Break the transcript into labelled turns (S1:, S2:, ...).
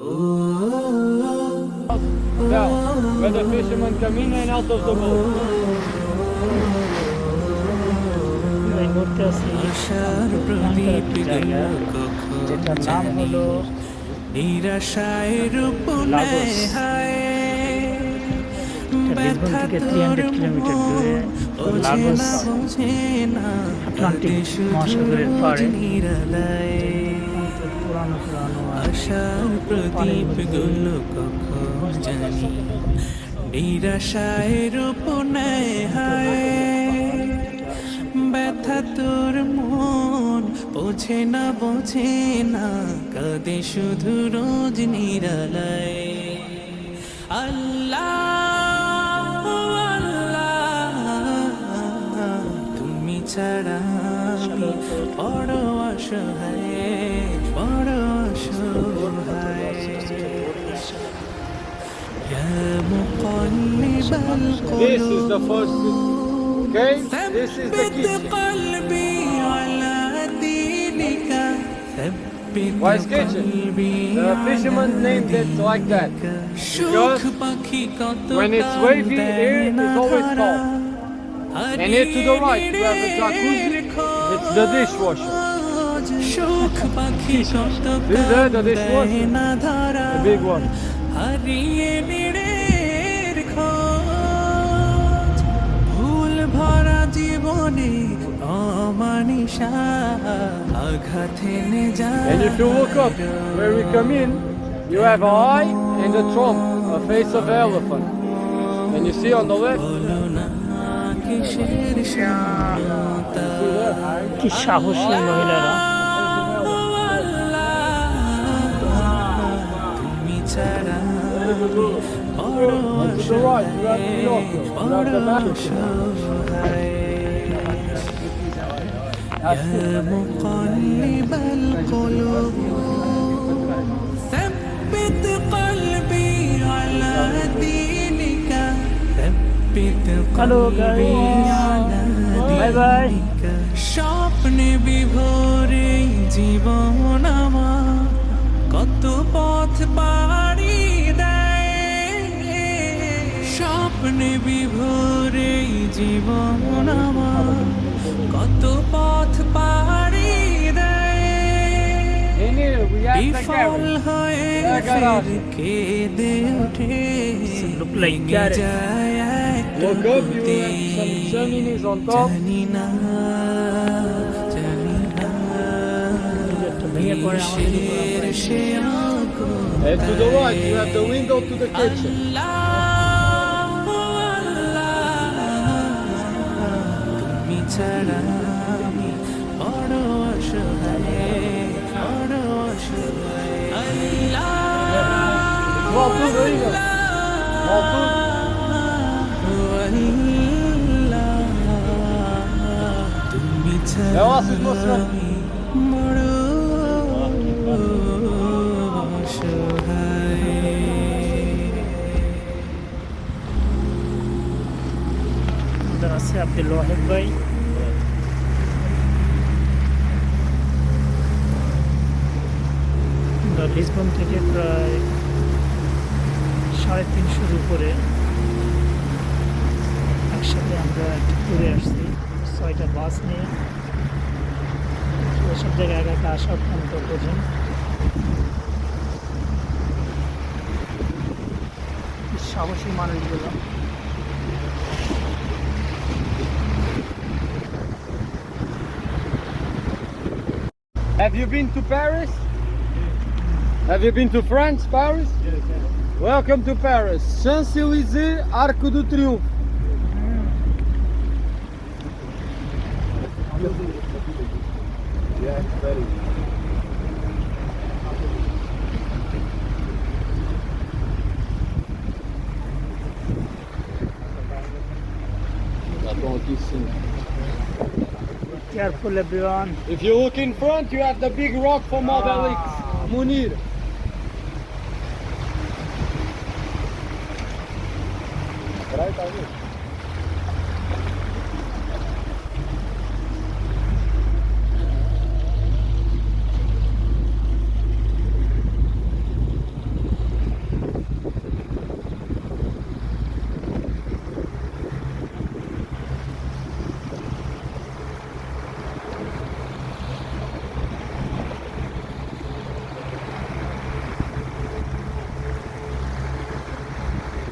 S1: Well, where the fishermen come in and out of the boat.
S2: যেটার নাম হলো
S3: নিরাশায়
S2: লাগোস। এটা লিসবন থেকে থ্রি হান্ড্রেড কিলোমিটার দূরে লাগোস আটলান্টিক মহাসাগরের পাড়ে
S3: আশার প্রদীপগুলো কখন জানি নিরাশায় রূপ নেয় হায় ব্যথা তোর মন বোঝে না বোঝে না কাঁদে শুধু রোজ নিরালায় আল্লাহ আল্লাহ, তুমি ছাড়া বড়
S1: This is the first okay? This is the kitchen Why is kitchen? The fisherman named it like that.
S3: because
S1: when it's wavy, here it's always cold. And here to the right, we have the jacuzzi, it's the dishwasher.
S3: সুখ পাখি কত
S1: This is the dishwasher.
S3: না ধরা
S1: The big one.
S3: হারিয়ে নিড়ের খোঁজ ভুল ভরা জীবনে অমানিসা আঘাত এনে যায়
S1: And if you look up where we come in, you have an eye and a trunk, a face of an elephant. And you see on the left,
S3: বলো না কিসের শূন্যতা
S2: কি সাহসী মহিলারা
S1: to the right, you have the Pinocchio. You have the
S3: অসহায় يا مقلب القلوب ثبت قلبي على دينك ثبت
S2: Hello,
S3: قلبي
S2: guys.
S3: على
S2: Bye bye.
S3: دينك স্বপ্নে বিভোরে জীবন আমার স্বপ্নে বিভোরে জীবন আমার কত পথ পাড়ি বিফল হয়ে কেঁদে ওঠে. যায়. জানি না
S1: And to the right, you have the window to the kitchen.
S3: ছাড়া আমি বড় অসহায় বড় অসহায়. তুমি
S1: Assis mostrando.
S3: বড়
S2: আছে আব্দুল ওয়াহেদ ভাই আমরা লিসবন থেকে প্রায় সাড়ে তিনশোর উপরে একসাথে আমরা ঘুরে আসছি ছয়টা বাস নিয়ে এসব জায়গায় একা একা আসা অত্যন্ত কঠিন সাহসী মানুষগুলো
S1: Have you been to Paris? Have you been to France, Paris? Yes, yes. Welcome to Paris. Champs-Élysées, Arc do Triomphe. Yeah,
S2: Careful everyone.
S1: If you look in front, you have the big rock for Obelix, ah. Munir. Right away.